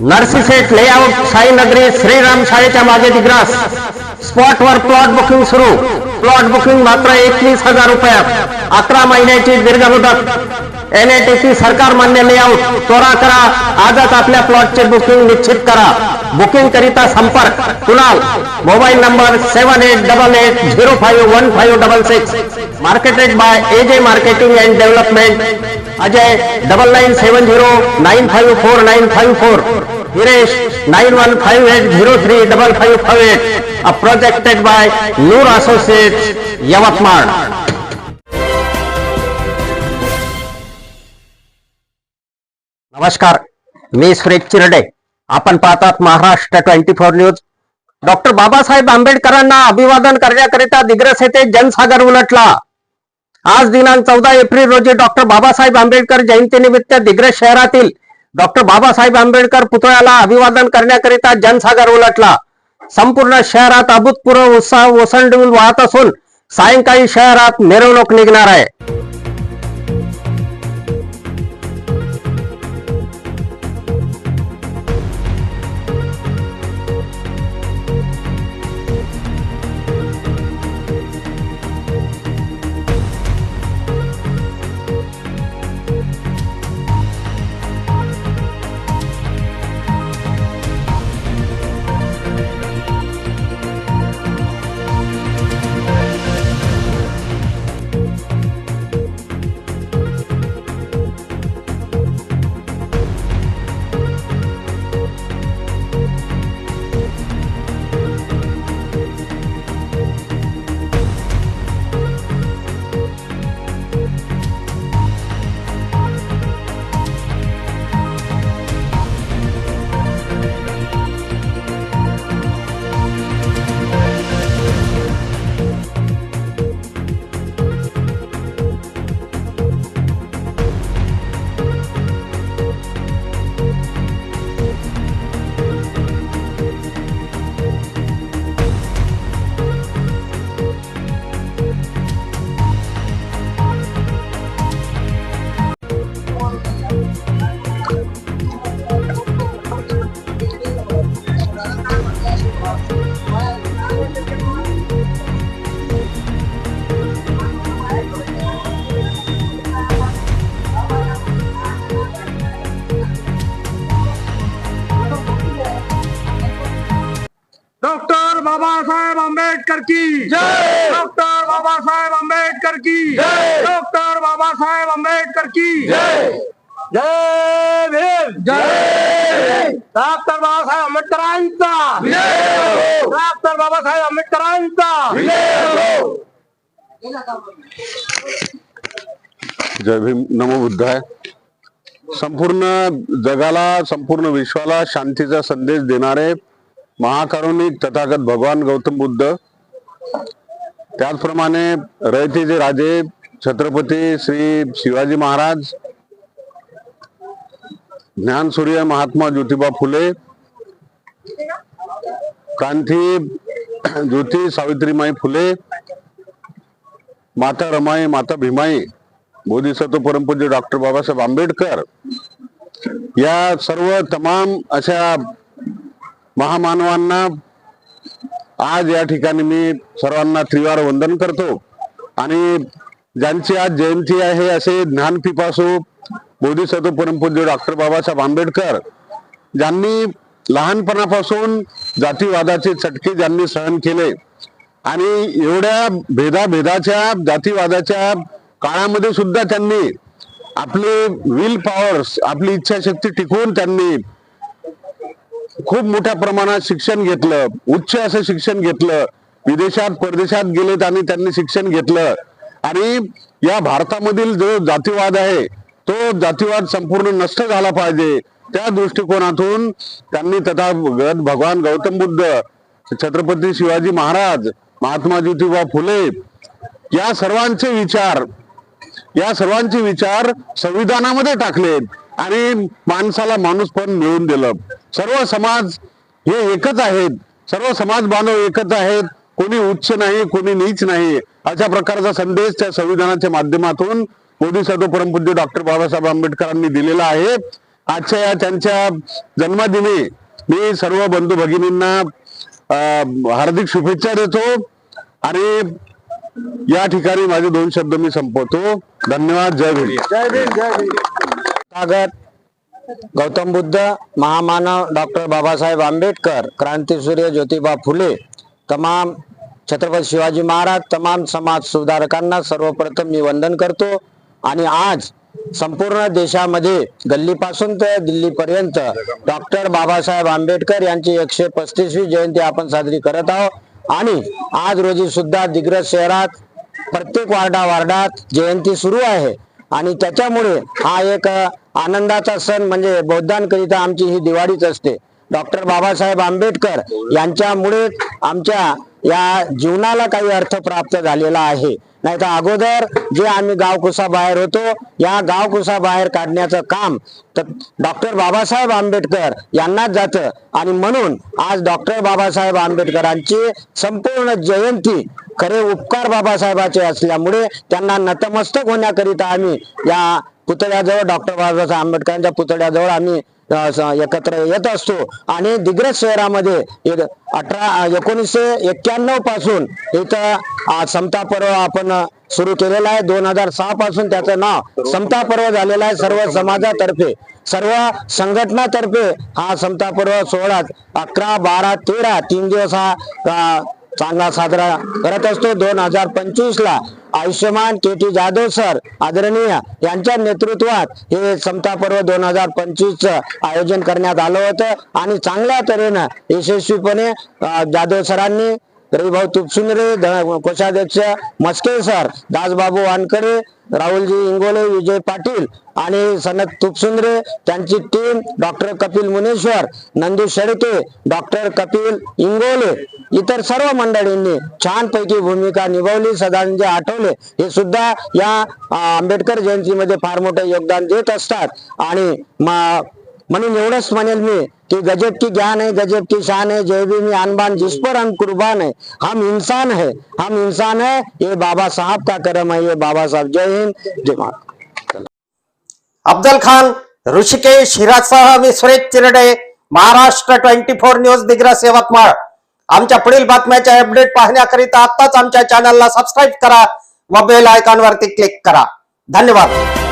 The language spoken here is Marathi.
नर्सिसेट लेआउट साईनगरी श्रीराम शाळेच्या मागे दिग्रास. स्पॉटवर प्लॉट बुकिंग सुरू. प्लॉट बुकिंग मात्र एकवीस हजार रुपयात. अकरा महिन्याची दीर्घ मुदत. एनएटीसी सरकार मान्य लेआउट त्वरा करा. आजच आपल्या प्लॉटचे बुकिंग निश्चित करा. बुकिंग करिता संपर्क, Kunal? Mobile number seven eight double eight zero five one five double six. Marketed by A J marketing and development Ajay double nine seven zero nine five four nine five four Hiresh nine one five eight zero three double five five eight a projected by Noor associates Yavatmal नमस्कार, मी सुरेश चिरडे। आपण पाहतात Maharashtra twenty four news. Doctor Babasaheb आंबेडकरांना अभिवादन करण्याकरिता दिग्रस येथे जनसागर उलटला. आज दिनांक चौदा एप्रिल रोजी डॉक्टर बाबासाहेब आंबेडकर जयंतीनिमित्त दिग्रस शहरातील डॉक्टर बाबासाहेब आंबेडकर पुतळ्याला अभिवादन करण्याकरिता जनसागर उलटला. संपूर्ण शहरात अभूतपूर्व उत्साह ओसंडून वाहत असून सायंकाळी शहरात मिरवणूक निघणार आहे. डॉक्टर बाबासाहेब आंबेडकर की. जय. डॉक्टर बाबासाहेब आंबेडकर की. जय. जय भीम. जय. डॉक्टर बाबासाहेब आंबेडकरांचा. डॉक्टर बाबासाहेब आंबेडकरांचा. जय भीम. नमो बुद्धाय. संपूर्ण जगाला संपूर्ण विश्वाला शांतीचा संदेश देणारे महाकारुणिक तथागत भगवान गौतम बुद्ध. त्याचप्रमाणे रयतेचे राजे छत्रपती श्री शिवाजी महाराज ज्ञानसूर्य महात्मा ज्योतिबा फुले क्रांती ज्योती सावित्रीमाई फुले माता रमाई माता भीमाई बोधिसत्व परमपूज्य डॉक्टर बाबासाहेब आंबेडकर या सर्व तमाम अशा महामानवांना आज या ठिकाणी मी सर्वांना त्रिवार वंदन करतो. आणि ज्यांची आज जयंती आहे असे ज्ञान पिपासू बोधिसत्व परमपूज्य डॉक्टर बाबासाहेब आंबेडकर ज्यांनी लहानपणापासून जातीवादाचे चटके ज्यांनी सहन केले आणि एवढ्या भेदाभेदाच्या जातीवादाच्या काळामध्ये सुद्धा त्यांनी आपले विल पॉवर्स आपली इच्छाशक्ती टिकवून त्यांनी खूप मोठ्या प्रमाणात शिक्षण घेतलं. उच्च असं शिक्षण घेतलं. विदेशात परदेशात गेलेत आणि त्यांनी शिक्षण घेतलं. आणि या भारतामधील जो जातीवाद आहे तो जातीवाद संपूर्ण नष्ट झाला पाहिजे. त्या दृष्टिकोनातून त्यांनी तथा भगवान गौतम बुद्ध छत्रपती शिवाजी महाराज महात्मा ज्योतिबा फुले या सर्वांचे विचार या सर्वांचे विचार संविधानामध्ये टाकलेत आणि माणसाला माणूस पण मिळवून दिलं. सर्व समाज हे एकच आहेत. सर्व समाज बांधव एकच आहेत. कोणी उच्च नाही कोणी नीच नाही. अशा प्रकारचा संदेश त्या संविधानाच्या माध्यमातून बोधिसत्व परमपूज्य डॉक्टर बाबासाहेब आंबेडकरांनी दिलेला आहे. आजच्या या त्यांच्या जन्मदिनी मी सर्व बंधू भगिनींना हार्दिक शुभेच्छा देतो आणि या ठिकाणी माझे दोन शब्द मी संपवतो. धन्यवाद. जय भीम. जय भीम जय भीम. गौतम बुद्ध महामानव डॉक्टर बाबासाहेब आंबेडकर क्रांतीसूर्य ज्योतिबा फुले तमाम छत्रपती शिवाजी महाराज तमाम समाज सुधारकांना सर्वप्रथम मी वंदन करतो. आणि आज संपूर्ण देशामध्ये गल्लीपासून तर दिल्लीपर्यंत डॉक्टर बाबासाहेब आंबेडकर यांची एकशे पस्तीसवी जयंती आपण साजरी करत आहोत. आणि आज रोजी सुद्धा दिग्रज शहरात प्रत्येक वार्डा वार्डात जयंती सुरू आहे. आणि त्याच्यामुळे हा एक आनंदाचा सण म्हणजे बौद्धांकरिता आमची ही दिवाळीच असते. डॉक्टर बाबासाहेब आंबेडकर यांच्यामुळे आमच्या या जीवनाला काही अर्थ प्राप्त झालेला आहे. नाही तर अगोदर जे आम्ही गावकुसा बाहेर होतो या गावकुसा बाहेर काढण्याचं काम तर डॉक्टर बाबासाहेब आंबेडकर यांनाच जातं. आणि म्हणून आज डॉक्टर बाबासाहेब आंबेडकरांची संपूर्ण जयंती खरे उपकार बाबासाहेबाचे असल्यामुळे त्यांना नतमस्तक होण्याकरिता आम्ही या पुतळ्याजवळ डॉक्टर बाबासाहेब आंबेडकरांच्या पुतळ्याजवळ आम्ही एकत्र येत असतो. आणि दिग्रज शहरामध्ये एक अठरा एकोणीसशे एक्क्याण्णवपासून इथं समता पर्व आपण सुरू केलेला आहे. दोन हजार सहा पासून त्याचं नाव समता पर्व झालेलं आहे सर्व समाजातर्फे. सर्व संघटनातर्फे हा समता पर्व सोहळा अकरा बारा तेरा तीन दिवस हा चांगला साजरा करत असतो. दोन हजार पंचवीस ला आयुष्यमान के टी जाधव सर आदरणीय यांच्या नेतृत्वात हे समता पर्व दोन हजार पंचवीस आयोजन करण्यात आलं होतं. आणि चांगल्या तऱ्हेनं यशस्वीपणे जाधव सरांनी रविभाऊ तुपसुंदरे कोषाध्यक्ष मस्के सर दासबाबू वानकडे राहुलजी इंगोले विजय पाटील आणि सनत तुपसुंदरे त्यांची team doctor Kapil Muneshwar Nandu Shelke doctor Kapil Ingole इतर सर्व मंडळींनी छानपैकी भूमिका निभावली. सदानंद आठवले. हे सुद्धा या आंबेडकर जयंतीमध्ये फार मोठं योगदान देत असतात. आणि म- म्हणून एवढंच म्हणेल मी की गजब की ज्ञान है गजब की शान है जय भी अनबान जिस पर हम कुर्बान है हम इंसान है हम इंसान है ये बाबा साहब का कर्म है ये बाबा साहब जय हिंद जय महाराज अब्दुल खान ऋषिकेश हिरासह मी Suresh Chirde Maharashtra twenty four news Digras Yavatmal. आमच्या पुढील बातम्याचे अपडेट पाहण्याकरिता आताच आमच्या चॅनलला सबस्क्राईब करा व बेल आयकॉन वरती क्लिक करा. धन्यवाद.